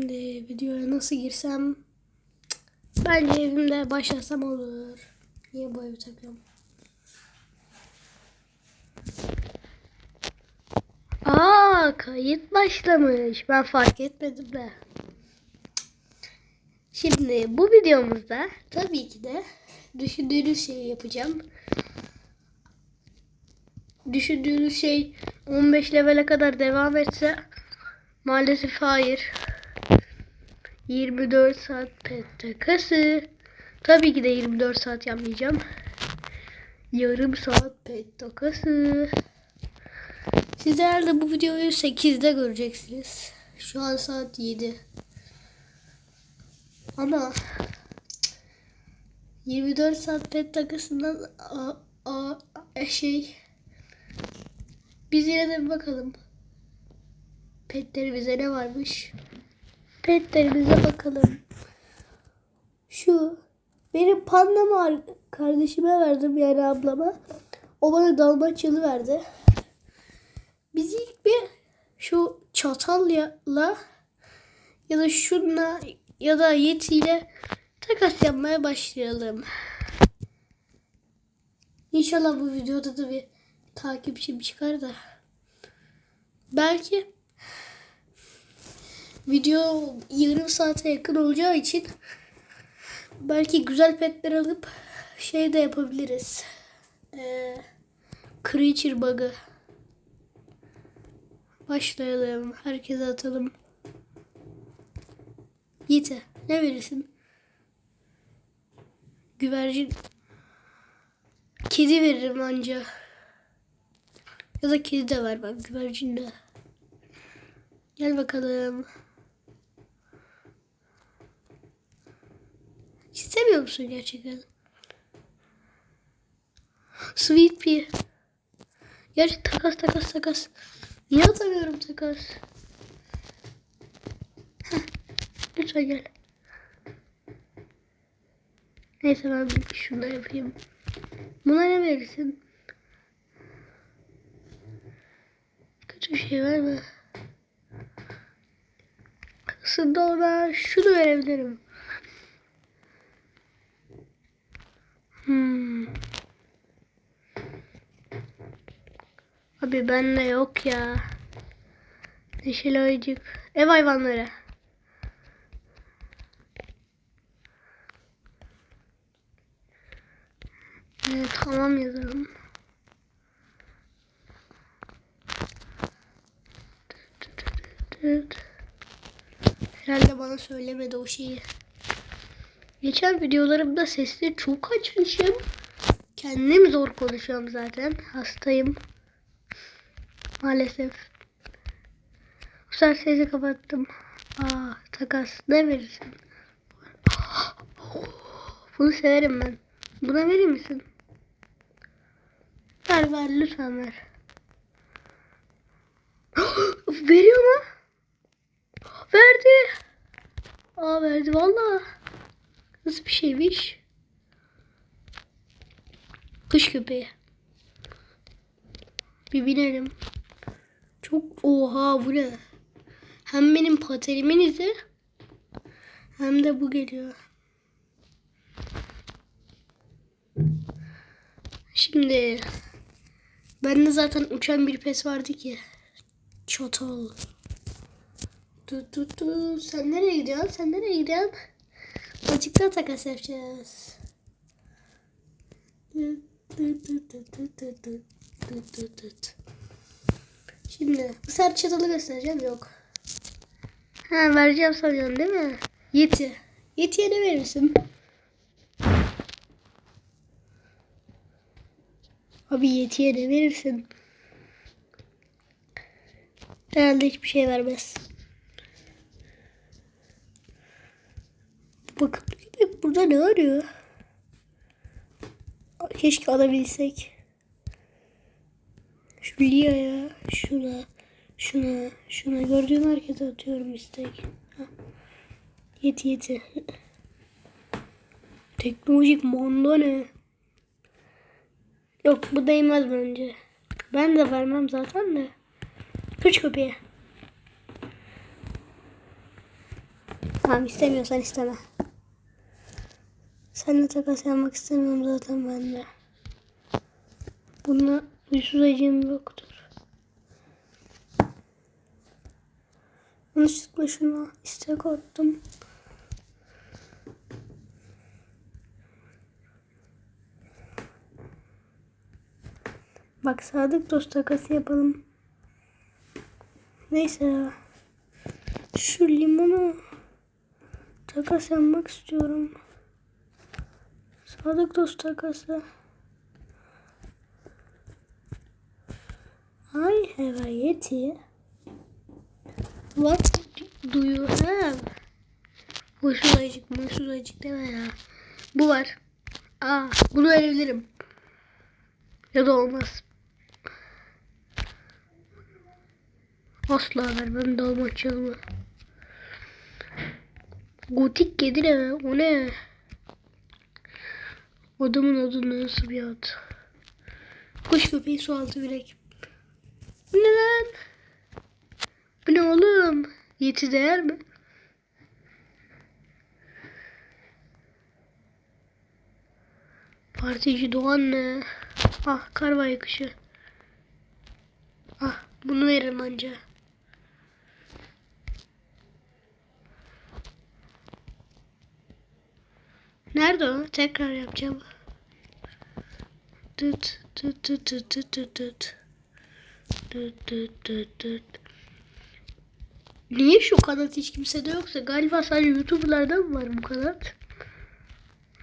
Şimdi videoya nasıl girsem bence evimde başlasam olur. Niye bu evi takıyorum? Aa kayıt başlamış. Ben fark etmedim de. Şimdi bu videomuzda tabii ki de düşündüğünüz şeyi yapacağım. Düşündüğünüz şey 15 levele kadar devam etse maalesef hayır. 24 saat pet takası. Tabii ki de 24 saat yapmayacağım. Yarım saat pet takası. Siz herhalde bu videoyu 8'de göreceksiniz. Şu an saat 7. Ama 24 saat pet takısından a, a, a- şey biz yine de bir bakalım. Petlerimize ne varmış? Petlerimize bakalım. Şu benim pandamı ar- kardeşime verdim yani ablama. O bana dalmaçyalı verdi. Biz ilk bir şu çatalla ya da şunla ya da yetiyle takas yapmaya başlayalım. İnşallah bu videoda da bir takipçim çıkar da. Belki video yarım saate yakın olacağı için belki güzel petler alıp şey de yapabiliriz. Ee, creature bug'ı. Başlayalım. Herkese atalım. Yiğit'e ne verirsin? Güvercin. Kedi veririm anca. Ya da kedi de ver ben güvercin de. Gel bakalım. İstemiyor musun gerçekten? Sweet pea. Gerçi takas takas takas. Niye atamıyorum takas? Heh, lütfen gel. Neyse ben bir şunu da yapayım. Buna ne verirsin? Kötü bir şey verme. Aslında ona şunu verebilirim. Hmm. Abi bende yok ya. Neşeli ayıcık. Ev hayvanları. Evet, tamam yazalım. Herhalde bana söylemedi o şeyi. Geçen videolarımda sesleri çok açmışım. Kendim zor konuşuyorum zaten. Hastayım. Maalesef. Bu sefer sesi kapattım. Aa takas. Ne verirsin? Bunu severim ben. Buna verir misin? Ver ver lütfen ver. Veriyor mu? Verdi. Aa verdi valla. Nasıl bir şeymiş? Kış köpeği. Bir binelim. Çok oha bu ne? Hem benim patelimin izi hem de bu geliyor. Şimdi bende zaten uçan bir pes vardı ki. Çotol. Tu tu tu. Sen nereye gidiyorsun? Sen nereye gidiyorsun? Açıkta takas yapacağız. Şimdi bu sefer çatalı göstereceğim yok. Ha vereceğim sanıyorsun değil mi? Yeti. Yetiye ne verirsin? Abi yetiye ne verirsin? Herhalde hiçbir şey vermez. Bakın köpek burada ne arıyor? Keşke alabilsek. Şu Lia'ya, şuna, şuna, şuna gördüğüm herkese atıyorum istek. Ha. Yeti yeti. Teknolojik manda ne? Yok bu değmez bence. Ben de vermem zaten de. Kıç köpeği. Tamam istemiyorsan isteme. Seninle takas yapmak istemiyorum zaten ben de. Bununla huysuz acım yoktur. Yanlışlıkla şuna istek attım. Bak sadık dost takası yapalım. Neyse ya. Şu limonu takas yapmak istiyorum. Sadık dost takası. I have a yeti. What do you have? Huysuz acık, huysuz acık deme ya. Bu var. Aa, bunu verebilirim. Ya da olmaz. Asla vermem dalmaçyalı. Gotik kedi ne? O ne? Adamın adı nasıl bir ad? Kuş köpeği su altı bilek. Bu ne lan? Bu ne oğlum? Yeti değer mi? Partici Doğan ne? Ah karva yakışı. Ah bunu veririm anca. Nerede o? Tekrar yapacağım. Tıt. Niye şu kanat hiç kimsede yoksa? Galiba sadece YouTuber'larda mı var bu kanat?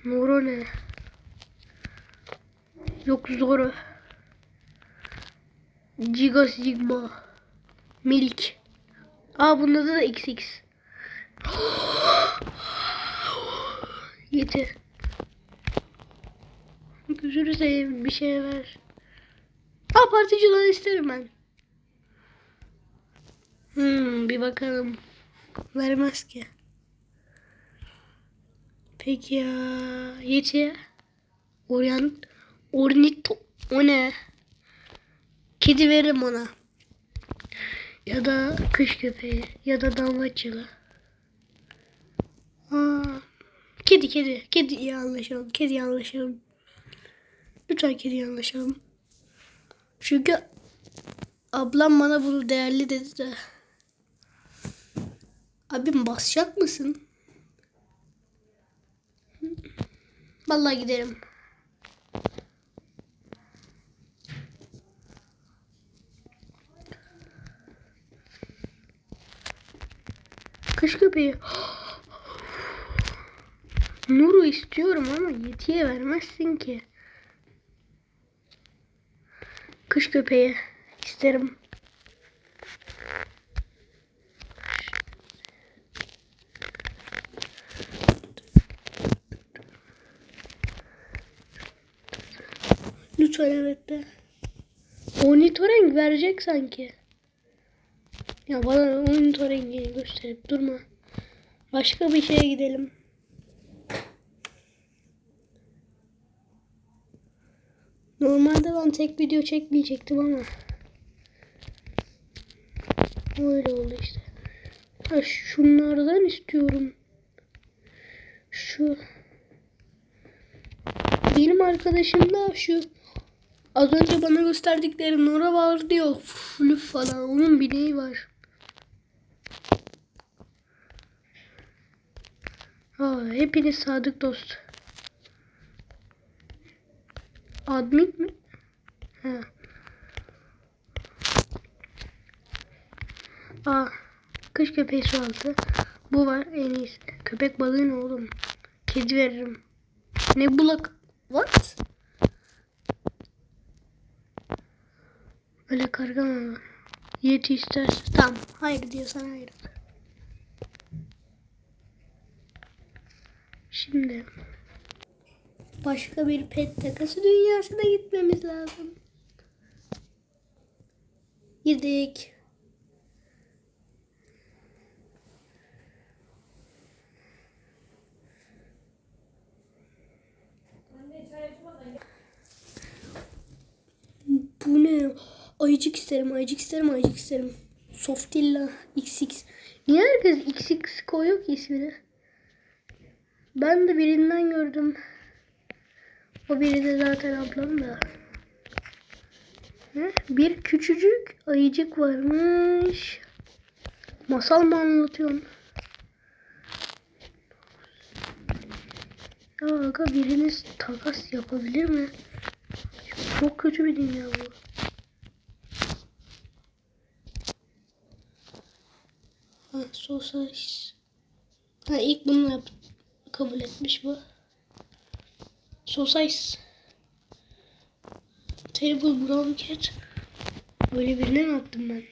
Moro ne? Yok Zoro. Giga Sigma. Milk. Aa bunda da XX. Yeter. Seveyim bir şey ver. Aa particiler isterim ben. Hmm, bir bakalım. Vermez ki. Peki ya. Yeti. Oryan. Ornito. O ne? Kedi veririm ona. Ya da kış köpeği. Ya da dalmaçyalı. Aa, kedi kedi. Kediye anlaşalım. Kediye anlaşalım. Lütfen kediye anlaşalım. Çünkü ablam bana bunu değerli dedi de. Abim basacak mısın? Vallahi giderim. Kış köpeği. Nuru istiyorum ama yetiye vermezsin ki. Kış köpeği isterim. Lütfen evet de. Monitoring verecek sanki. Ya bana monitoringini gösterip durma. Başka bir şeye gidelim. Ben tek video çekmeyecektim ama. Öyle oldu işte. Ha, şunlardan istiyorum. Şu. Benim arkadaşım da şu az önce bana gösterdikleri Nora var diyor. Flüf falan. Onun bileği var. Aa, hepiniz sadık dost. Admin mi? Ha. Aa, kış köpeği su altı. Bu var en iyisi. Köpek balığı ne oğlum? Kedi veririm. Ne bulak? What? Öyle karga mı? var? Yeti istersen. Tamam. Hayır diyorsan hayır. Şimdi başka bir pet takası dünyasına gitmemiz lazım. Girdik. Bu ne? Ayıcık isterim, ayıcık isterim, ayıcık isterim. Softilla XX. Niye herkes XX koyuyor ki ismini? Ben de birinden gördüm. O biri de zaten ablam da. Bir küçücük ayıcık varmış. Masal mı anlatıyorsun? Ya aga biriniz takas yapabilir mi? Çok kötü bir dünya bu. Ha sosaj. Ha ilk bunu yap kabul etmiş bu. Sosaj. Terrible Brown Cat. Böyle birine ne yaptım ben?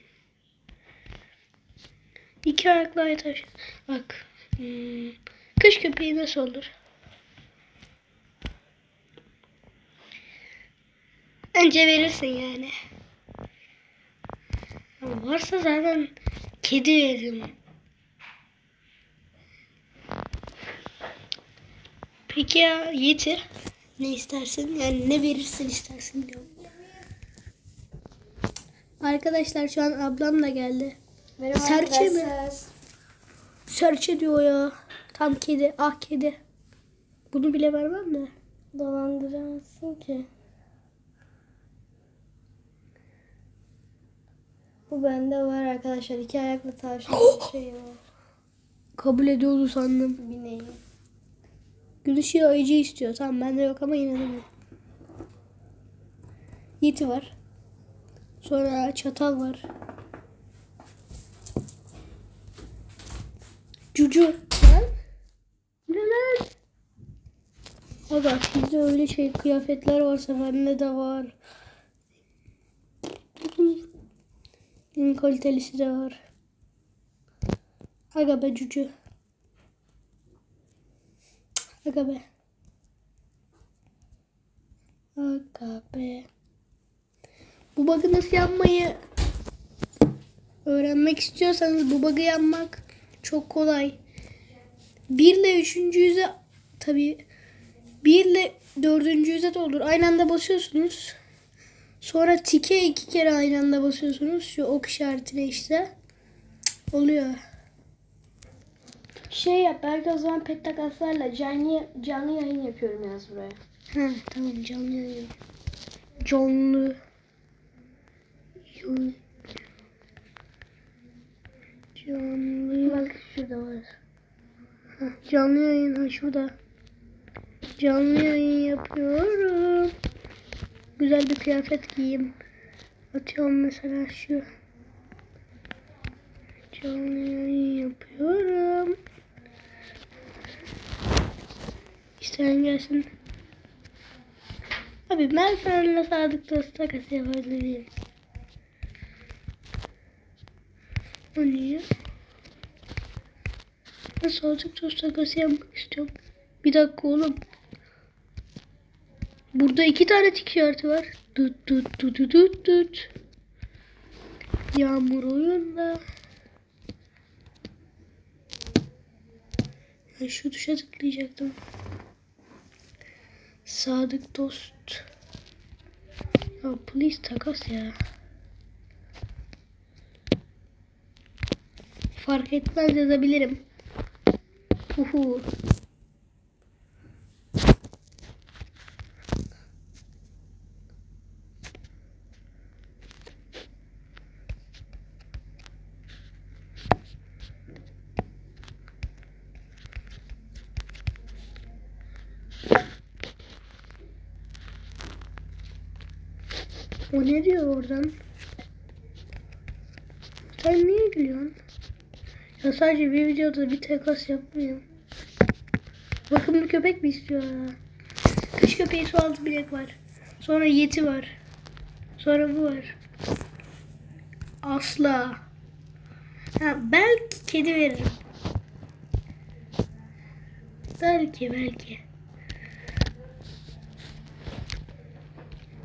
İki ayaklı ay taş. Bak. Hmm, kış köpeği nasıl olur? Önce verirsin yani. Ama varsa zaten kedi veririm. Peki ya Yeti? Ne istersin? Yani ne verirsin istersin diyorum. Arkadaşlar şu an ablam da geldi. Merhaba Serçe mi? Serçe diyor ya. Tam kedi. Ah kedi. Bunu bile vermem mi? Dolandıramazsın ki. Bu bende var arkadaşlar. İki ayaklı tavşan şey var. Kabul ediyordu sandım. Bineyim. Gün ışığı ayıcı istiyor. Tamam bende yok ama yine de. Yeti var. Sonra çatal var. Cucu. Lan. Ne lan? Aga sizde öyle şey kıyafetler varsa bende de var. En kalitelisi de var. Aga be cucu. Aga be. Aga be. Bu bug'ı nasıl yapmayı öğrenmek istiyorsanız bu bug'ı yapmak çok kolay. 1 ile 3. yüze tabi 1 ile 4. yüze de olur. Aynı anda basıyorsunuz. Sonra tike iki kere aynı anda basıyorsunuz. Şu ok işaretine işte. Oluyor. Şey yap belki o zaman pet takaslarla canlı, canlı yayın yapıyorum yaz buraya. Ha tamam canlı yayın. Canlı. Canlı. Bak şurada var. Ha, canlı yayın ha şurada. Canlı yayın yapıyorum. Güzel bir kıyafet giyeyim. Atıyorum mesela şu. Canlı yayın yapıyorum. İsteyen gelsin. Abi ben seninle sadık dost takası yapabilirim. O niye? Ben sadık dost takası yapmak istiyorum. Bir dakika oğlum. Burada iki tane tik işareti var. Tut tut tut tut tut tut. Yağmur oyunda. Ben şu tuşa tıklayacaktım. Sadık dost. Ya please takas ya. Fark etmez yazabilirim. Uhu. O ne diyor oradan? Sen niye gülüyorsun? Ya sadece bir videoda bir takas yapmıyorum. Bakımlı köpek mi istiyor? Kış köpeği su altı bilek var. Sonra yeti var. Sonra bu var. Asla. Ha, belki kedi veririm. Belki belki.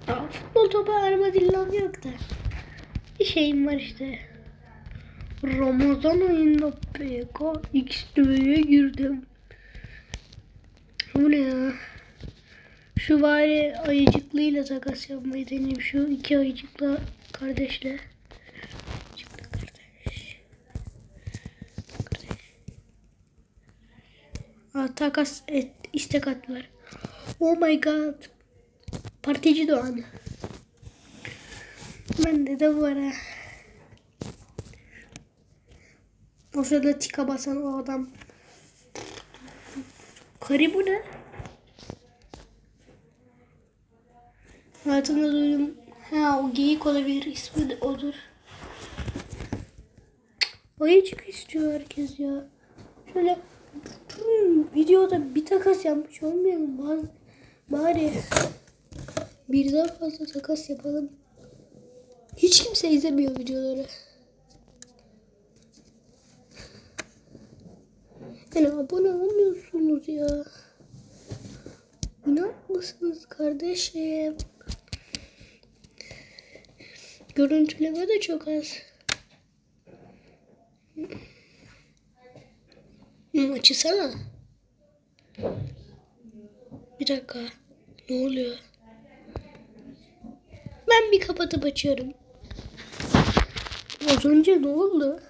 Ya, futbol topu armadillam yok da. Bir şeyim var işte. Ramazan ayında PK X'ye girdim. Bu ne ya? Şu bari ayıcıklıyla takas yapmayı deneyeyim. Şu iki ayıcıkla kardeşle. Aa, takas et, istek attılar. Oh my god. Partici Doğan. Bende de var ha. O sırada tika basan o adam. Karı bu ne? Hayatımda duydum. Ha o geyik olabilir. ismi de odur. Ayıcık istiyor herkes ya. Şöyle videoda bir takas yapmış olmayalım. Bari, bari birden fazla takas yapalım. Hiç kimse izlemiyor videoları. Yani abone olmuyorsunuz ya. Mısınız kardeşim? Görüntüleme de çok az. Açısana. Bir dakika. Ne oluyor? Ben bir kapatıp açıyorum. Az önce ne oldu?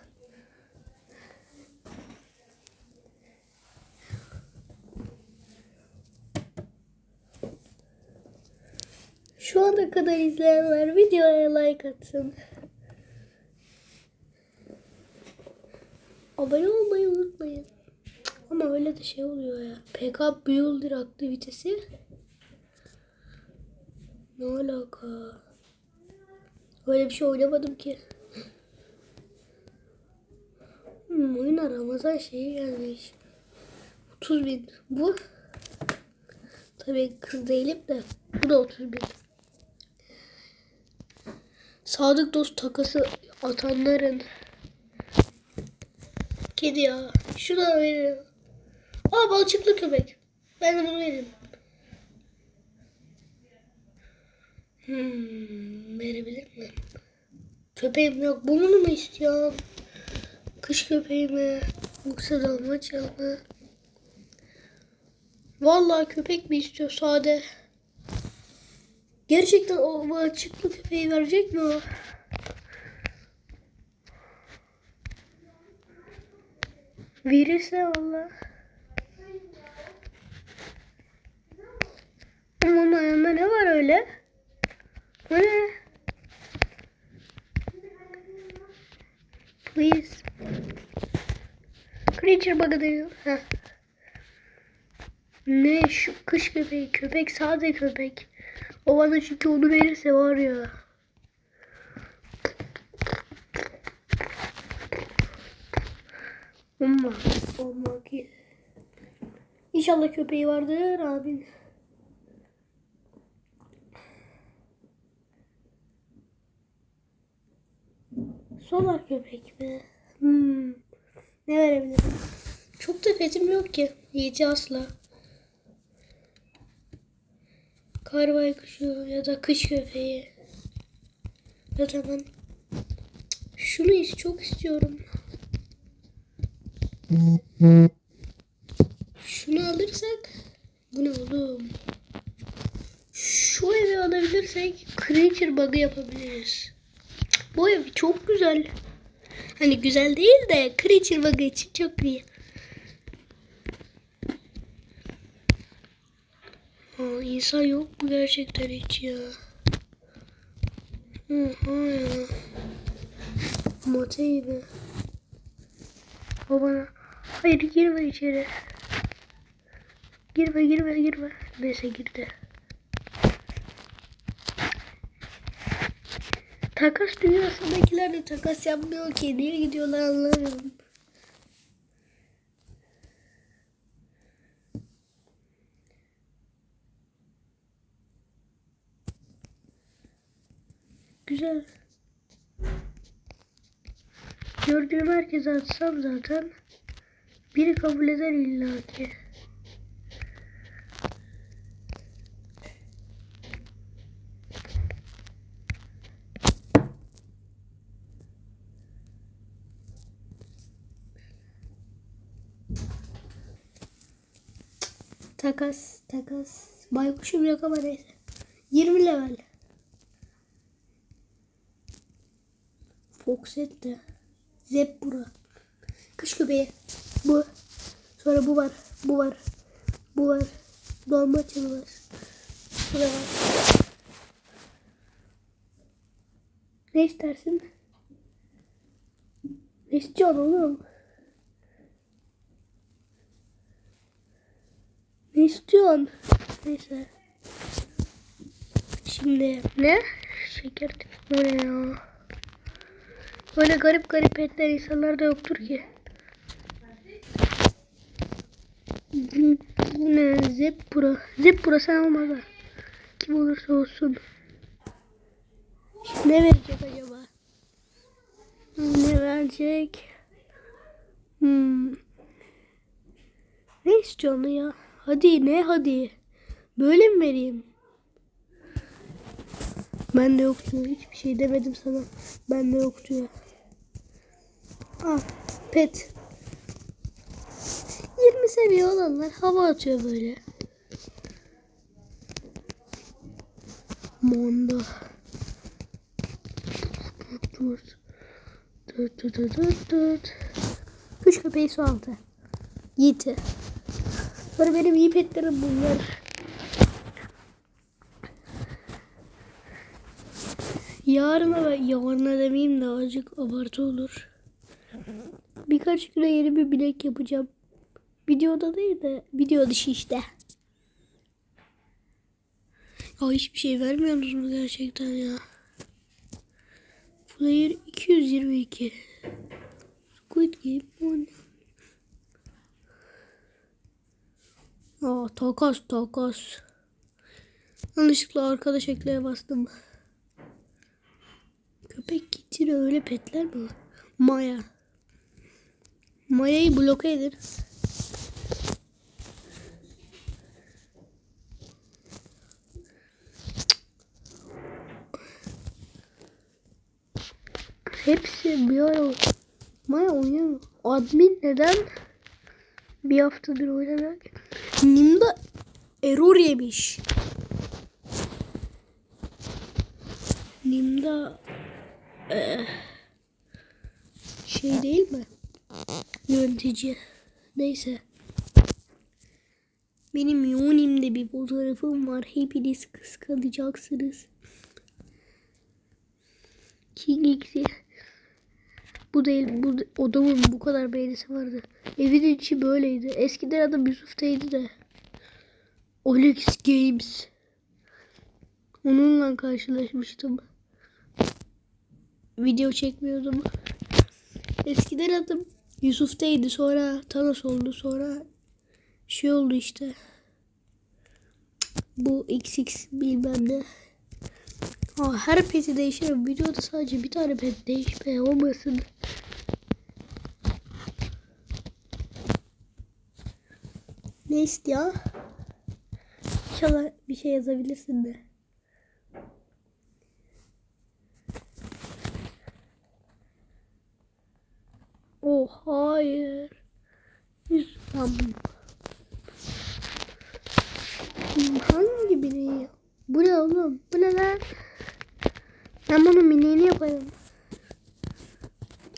Şu ana kadar izleyenler videoya like atsın. Abone olmayı unutmayın. Ama öyle de şey oluyor ya. PK Builder aktivitesi. Ne alaka? Öyle bir şey oynamadım ki. Hmm, oyuna Ramazan şeyi gelmiş. 30 bin. Bu. Tabii kız değilim de. Bu da 30 bin. Sadık dost takası atanların. Kedi ya. Şunu da veririm. Aa balçıklı köpek. Ben de bunu veririm. Hmm, verebilir mi? Köpeğim yok. Bunu mu istiyorsun? Kış köpeği mi? Yoksa dalmaçya mı? Vallahi köpek mi istiyor sade? Gerçekten o balçıklı köpeği verecek mi o? Verirse valla. Aman ayağında ne var öyle? O ne? Please. Creature bug'ı diyor. Ne şu kış köpeği? Köpek sade köpek. O bana çünkü onu verirse var ya. Umma. Umma ki. İnşallah köpeği vardır abin. Solar köpek mi? Hmm. Ne verebilirim? Çok da petim yok ki. Yiyeceği asla. Kar baykuşu ya da kış köpeği. Da ben şunu çok istiyorum. Şunu alırsak bu ne oğlum? Şu evi alabilirsek creature bug'ı yapabiliriz. Bu ev çok güzel. Hani güzel değil de creature bug'ı için çok iyi. İnsan yok mu gerçekten hiç ya? Oha ya. Gibi. O bana hayır girme içeri. Girme girme girme. Neyse girdi. Takas dünyasındakiler de takas yapmıyor ki. Niye gidiyorlar anlamıyorum. Güzel. Gördüğüm herkese atsam zaten biri kabul eder illa ki. Takas, takas. Baykuşum yok ama neyse. 20 level. Foxette. Zebra. Kış köpeği. Bu. Sonra bu var. Bu var. Bu var. Dalmaçyalı var. Bu da var. Ne istersin? Ne istiyorsun oğlum? Ne istiyorsun? Neyse. Şimdi ne? Şeker bu ne ya? Böyle garip garip petler insanlarda yoktur ki. Ne? Zepura. Zepura sen olmalı. Kim olursa olsun. Ne verecek acaba? Ne verecek? Hmm. Ne istiyorsun ya? Hadi ne hadi? Böyle mi vereyim? Ben de yok diyor. Hiçbir şey demedim sana. Ben de yok diyor. Ah pet. 20 seviye olanlar hava atıyor böyle. Mondo. Dört. Dört dört dört dört dört. Kuş köpeği su altı. Yiğit'i. Sonra benim iyi petlerim bunlar. Yarına ve yarına demeyeyim de azıcık abartı olur. Birkaç güne yeni bir bilek yapacağım. Videoda değil de video dışı işte. Ya hiçbir şey vermiyorsunuz mu gerçekten ya? Player 222. Squid Game on. Aa takas takas. Yanlışlıkla arkadaş ekleye bastım. Köpek kitiri öyle petler mi? Maya. Maya'yı bloke edin. Hepsi bir ara Maya oynamıyor. Admin neden bir haftadır oynamıyor ki? Nimda error yemiş. Nimda eh, şey değil mi? Yönetici. Neyse. Benim Yonim'de bir fotoğrafım var. Hepiniz kıskanacaksınız. King X'i. Bu değil. Bu odamın bu kadar beğenisi vardı. Evin içi böyleydi. Eskiden adım Yusuf'taydı da. Olex Games. Onunla karşılaşmıştım. Video çekmiyordum. Eskiden adım Yusuf'taydı. Sonra Thanos oldu. Sonra şey oldu işte. Bu XX bilmem ne. Aa, her peti değişiyor. Videoda sadece bir tane pet değişmeye olmasın. Ne istiyor? İnşallah bir şey yazabilirsin de. Oh hayır. Hmm, Hangi bineği? Bu ne oğlum? Bu ne lan? Ben bunun bineğini yaparım.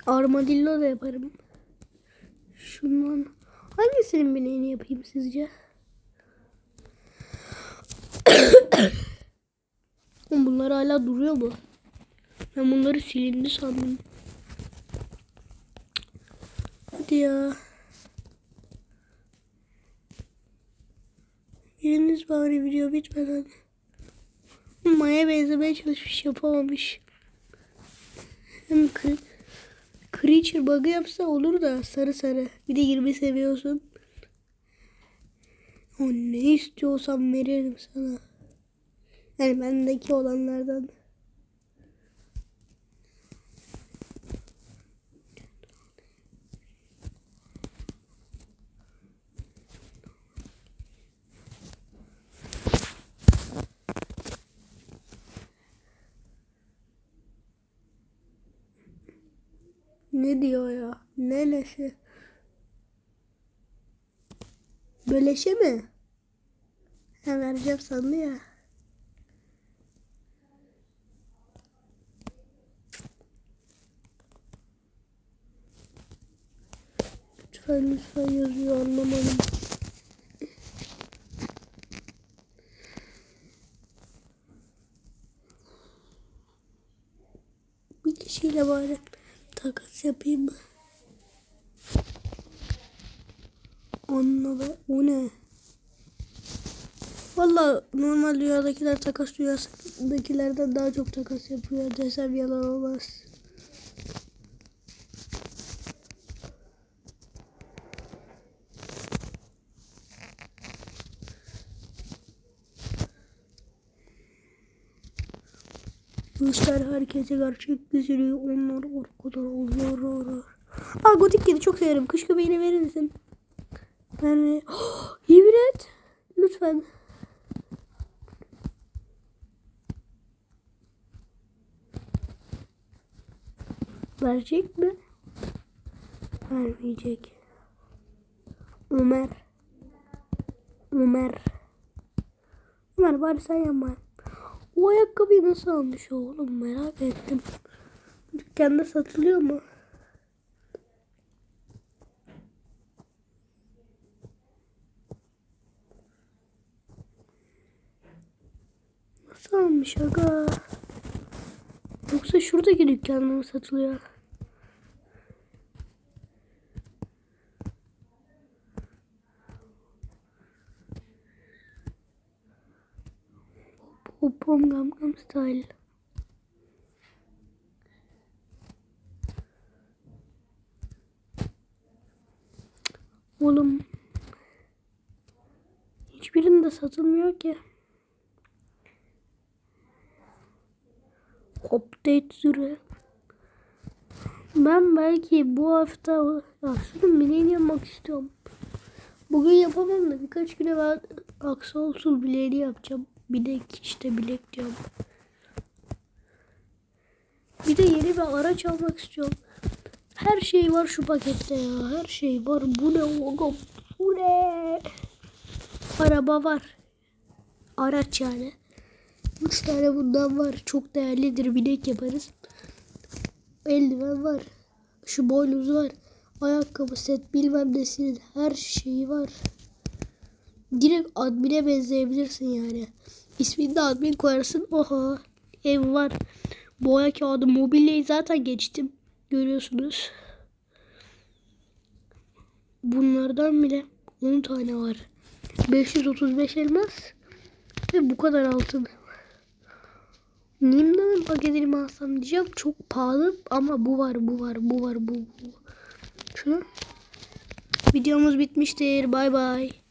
Armadillo da yaparım. Şundan hangisinin bineğini yapayım sizce? Bunlar hala duruyor mu? Ben bunları silindi sandım. Hadi ya. Biriniz bari video bitmeden. Maya benzemeye çalışmış yapamamış. Hem cre- Creature bug'ı yapsa olur da sarı sarı. Bir de 20 seviyorsun. O ne istiyorsam veririm sana. Yani bendeki olanlardan. Ne diyor ya? Ne leşi? Böleşe mi? Ha vereceğim sandı ya. Lütfen lütfen yazıyor anlamadım. Bir kişiyle bağırıp yapayım. Onunla da o ne? Valla normal dünyadakiler takas dünyasındakilerden daha çok takas yapıyor desem yalan olmaz. Göster herkese gerçek yüzünü onlar orkadan oluyor. Aa gotik kedi çok severim. Kış köpeğini verir misin? Ben Yemin et. Lütfen. Verecek mi? Vermeyecek. Ömer. Ömer. Ömer bari sen yapma. O ayakkabıyı nasıl almış oğlum merak ettim. Dükkanda satılıyor mu? Nasıl almış aga? Yoksa şuradaki dükkanda mı satılıyor? Gam style. Oğlum. Hiçbirinde satılmıyor ki. Update süre. Ben belki bu hafta şunu bileğini yapmak istiyorum. Bugün yapamam da birkaç güne ben aksolsul bileğini yapacağım. Bilek işte bilek diyorum. Bir de yeni bir araç almak istiyorum. Her şey var şu pakette ya. Her şey var. Bu ne oğlum? Bu ne? Araba var. Araç yani. Üç tane bundan var. Çok değerlidir. Bilek yaparız. Eldiven var. Şu boynuz var. Ayakkabı set bilmem nesinin her şeyi var. Direkt admine benzeyebilirsin yani. İsmini de admin koyarsın. Oha. Ev var. Boya kağıdı mobilyayı zaten geçtim. Görüyorsunuz. Bunlardan bile 10 tane var. 535 elmas ve bu kadar altın. Nimda'nın paketini mi alsam diyeceğim. Çok pahalı ama bu var, bu var, bu var, bu. bu. Şunu. Videomuz bitmiştir. Bay bay.